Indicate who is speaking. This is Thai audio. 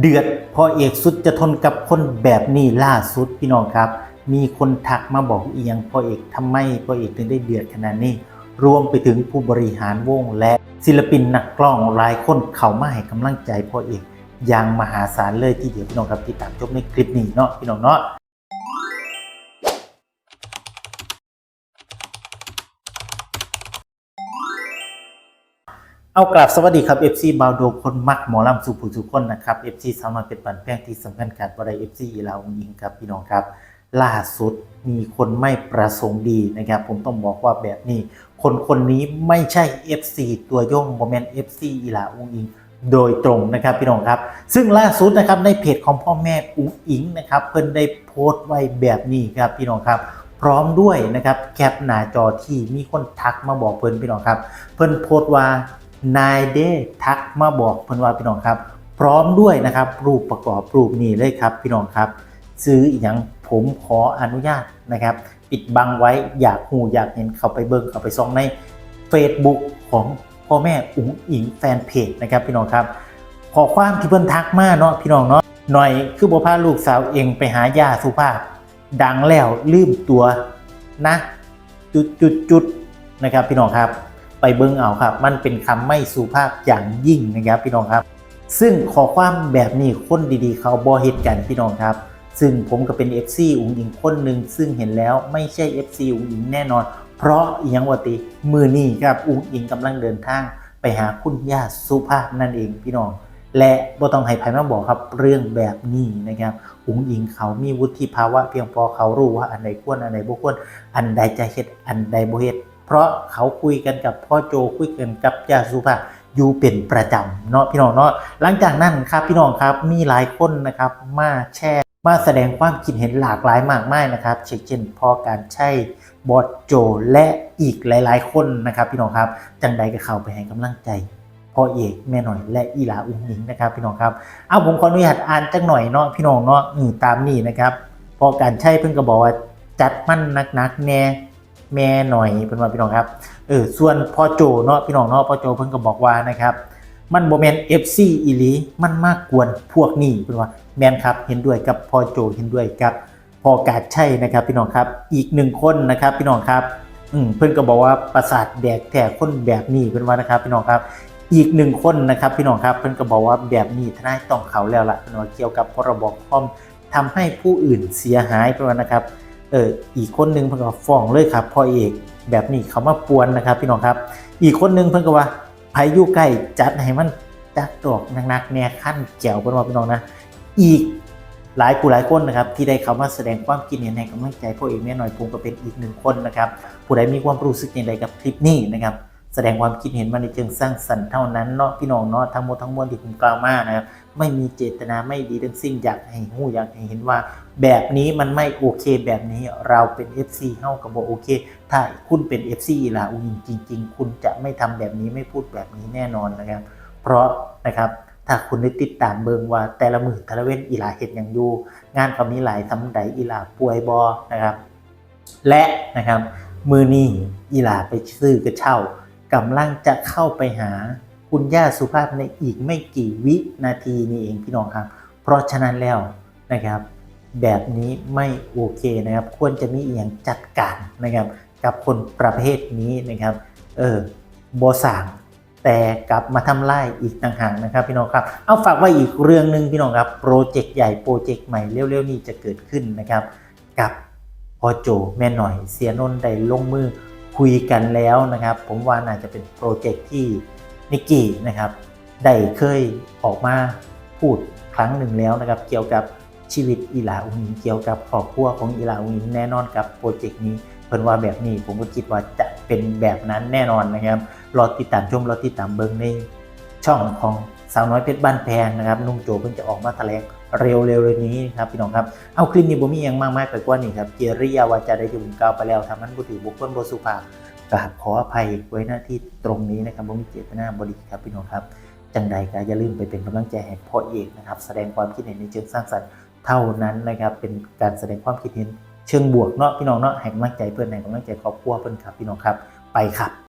Speaker 1: เดือดพอเอกสุดจะทนกับคนแบบนี้ล่าสุดพี่น้องครับ มีคนทักมาบอกอียงพอเอกทำไมพอเอกถึงได้เดือดขนาดนี้ รวมไปถึงผู้บริหารวงและศิลปินนักกล้องหลายคนเข้ามาให้กำลังใจพอเอกอย่างมหาศาลเลยทีเดียวพี่น้องครับติดตามชมในคลิปนี้เนาะพี่น้องเนาะ เอากราบสวัสดีครับ FC บาวโดคนมักหมอลำสุภูสุคนนะครับ FC สามารถเป็นปันแป้งที่สำคัญการบริ FC อีลาวยิงครับพี่น้องครับ ล่าสุดมีคนไม่ประสงค์ดีนะครับ ผมต้องบอกว่าแบบนี้ คนคนนี้ไม่ใช่ FC ตัวย่งโมเมนต์ FC อีลาอุงอิงโดยตรงนะครับพี่น้องครับ ซึ่งล่าสุดนะครับในเพจของพ่อแม่อุงอิงนะครับเพิ่นได้โพสต์ไว้แบบนี้ครับพี่น้องครับพร้อมด้วยนะครับแคปหน้าจอที่มีคนทักมาบอกเพิ่นพี่น้องครับ เพิ่นโพสต์ว่า นายเดทักมาบอกเพิ่นว่าพี่น้องครับ พร้อมด้วยนะครับรูปประกอบรูปนี้เลยครับพี่น้องครับ ซื้ออีกอย่างผมขออนุญาตนะครับ ปิดบังไว้อยากหูอยากเห็นเข้าไปเบิ่งเข้าไปซองใน Facebook ของพ่อแม่อุ๋งอิงแฟนเพจนะครับพี่น้องครับ ขอความที่เพิ่นทักมาเนาะพี่น้องเนาะหน่อยคือบ่พาลูกสาวเองไปหายาสุภาพ ดังแล้วลืมตัวนะ จุดจุดจุดนะครับพี่น้องครับ ไปเบิ้งเอาครับ มันเป็นคำไม่สุภาพอย่างยิ่งนะครับพี่น้องครับ ซึ่งขอความแบบนี้คนดีๆ เขาบอเหตุกันพี่น้องครับ ซึ่งผมก็เป็น FC อุ๋งอิงคนหนึ่งซึ่งเห็นแล้วไม่ใช่ FC อุ๋งอิงแน่นอน เพราะอหยังวติมือนี้ครับอุ๋งอิงกำลังเดินทางไปหาคุณย่าสุภาพนั่นเองพี่น้อง และบ่ต้องให้ไผมาบอกครับเรื่องแบบนี้นะครับอุ๋งอิงเขามีวุฒิภาวะเพียงพอเขารู้ว่าอันใดควรอันใดบ่ควรอันใดจะเฮ็ดอันใดบ่เฮ็ด เพราะเขาคุยกันกับพ่อโจคุยกันกับยาสุภาอยู่เป็นประจำเนาะพี่น้องเนาะหลังจากนั้นครับพี่น้องครับมีหลายคนนะครับมาแชร์มาแสดงความคิดเห็นหลากหลายมากมายนะครับเช่นพอการใช้บอสโจและอีกหลาย ๆ คนนะครับ พี่น้องครับจังใดก็เข้าไปให้กำลังใจพ่อเอกแม่หน่อยและอีหลาอุ้งหิงนะครับพี่น้องครับเอาผมขออนุญาตอ่านจังหน่อยเนาะพี่น้องเนาะอืมตามนี้นะครับพอการใช้เพิ่งก็บอกว่าจัดมั่นนักๆแน่ แม่หน่อยเป็นว่าพี่น้องครับเออส่วนพ่อโจเนาะพี่น้องเนาะพ่อโจเพิ่นก็บอกว่านะครับ มันโมเมน FC อีลีมันมากกวนพวกนี้เป็นว่าแมนครับเห็นด้วยกับพ่อโจเห็นด้วยกับพอกาดใช่นะครับ พี่น้องครับ อีกหนึ่งคนนะครับพี่น้องครับอืมเพิ่อนก็บอกว่าประสาทแดกแถคนแบบนี้เป็นว่านะครับ พี่น้องครับ อีกหนึ่งคนนะครับพี่น้องครับเพิ่อนก็บอกว่าแบบนี้ทนายต้องเขาแล้วล่ะเป็นว่าเกี่ยวกับพรบคอมทำให้ผู้อื่นเสียหายเป็นว่านะครับ เอออีกคนหนึ่งเพิ่นก็ฟ้องเลยครับพ่อเอกแบบนี้เขามาปวนนะครับ พี่น้องครับ อีกคนหนึ่งเพิ่นก็ว่าพายุใกล้จัดให้มันจักดอกหนักๆแน่ขั้นแจ๋วเพิ่นว่าพี่น้องนะ อีกหลายกูหลายคนนะครับที่ได้เข้ามาแสดงความคิดเห็นในกำลังใจพ่อเอกแม่หน่อยผมก็เป็นอีกหนึ่งคนนะครับผู้ใดมีความรู้สึกอย่างไรกับคลิปนี้นะครับ แสดงความคิดเห็นมาในเชิงสร้างสรรค์เท่านั้นเนาะพี่น้องเนาะทั้งหมดทั้งมวลที่ผมกล่าวมานะครับไม่มีเจตนาไม่ดีทั้งสิ้นอยากให้หู้อยากให้เห็นว่า แบบนี้มันไม่โอเค แบบนี้เราเป็น FC เฮากับโบโอเค ถ้าคุณเป็น FC อีลาอุยิงจริง ๆ คุณจะไม่ทำแบบนี้ไม่พูดแบบนี้แน่นอนนะครับ เพราะนะครับถ้าคุณได้ติดตามเบิงว่าแต่ละมือแต่ละเว้นอีลาเห็ดอย่างอยู่ งานเขามีหลายทำใดอีลาป่วยบอนะครับ และนะครับมือนี้อีลาไปซื้อกระเช่า กำลังจะเข้าไปหาคุณย่าสุภาพในอีกไม่กี่วินาทีนี้เองพี่น้องครับ เพราะฉะนั้นแล้วนะครับ แบบนี้ไม่โอเคนะครับ ควรจะมีอย่างจัดการนะครับ กับคนประเภทนี้นะครับ เออบสั่งแต่กลับมาทำลายอีกต่างหากนะครับพี่น้องครับ เอาฝากไว้อีกเรื่องหนึ่งพี่น้องครับ โปรเจกต์ใหญ่โปรเจกต์ใหม่เร็วๆนี้จะเกิดขึ้นนะครับ กับพอโจแม่หน่อยเสียนนได้ลงมือ คุยกันแล้วนะครับ ผมว่าน่าจะเป็นโปรเจกต์ที่นิกกี้นะครับได้เคยออกมาพูดครั้งหนึ่งแล้วนะครับ เกี่ยวกับชีวิตอีหลาอุงอิงเกี่ยวกับครอบครัวของอีหลาอุงอิงแน่นอนกับโปรเจกต์นี้เพิ่นว่าแบบนี้ผมก็คิดว่าจะเป็นแบบนั้นแน่นอนนะครับรอติดตามชมรอติดตามเบิ่งในช่องของสาวน้อยเพชรบ้านแพงนะครับนุ่งโจเพิ่งจะออกมาแถลง เร็วๆนี้ครับพี่น้องครับเอาคลิปนี้บ่มียังมากมายไปกว่านี้ครับเกียริยาวาจาได้ที่ผมกล่าวไปแล้วทำนั้นบ่ถือบุคคลบสุภาพกราบขออภัยไว้หน้าที่ตรงนี้นะครับบ่มีเจตนาบริครับพี่น้องครับ จังใดก็อย่าลืมไปเป็นกำลังใจให้พ่อเอกนะครับ แสดงความคิดเห็นในเชิงสร้างสรรค์เท่านั้นนะครับเป็นการแสดงความคิดเห็นเชิงบวกเนาะพี่น้องเนาะให้กำลังใจเพื่อนให้กำลังใจครอบครัวเพื่อนครับพี่น้องครับไปครับ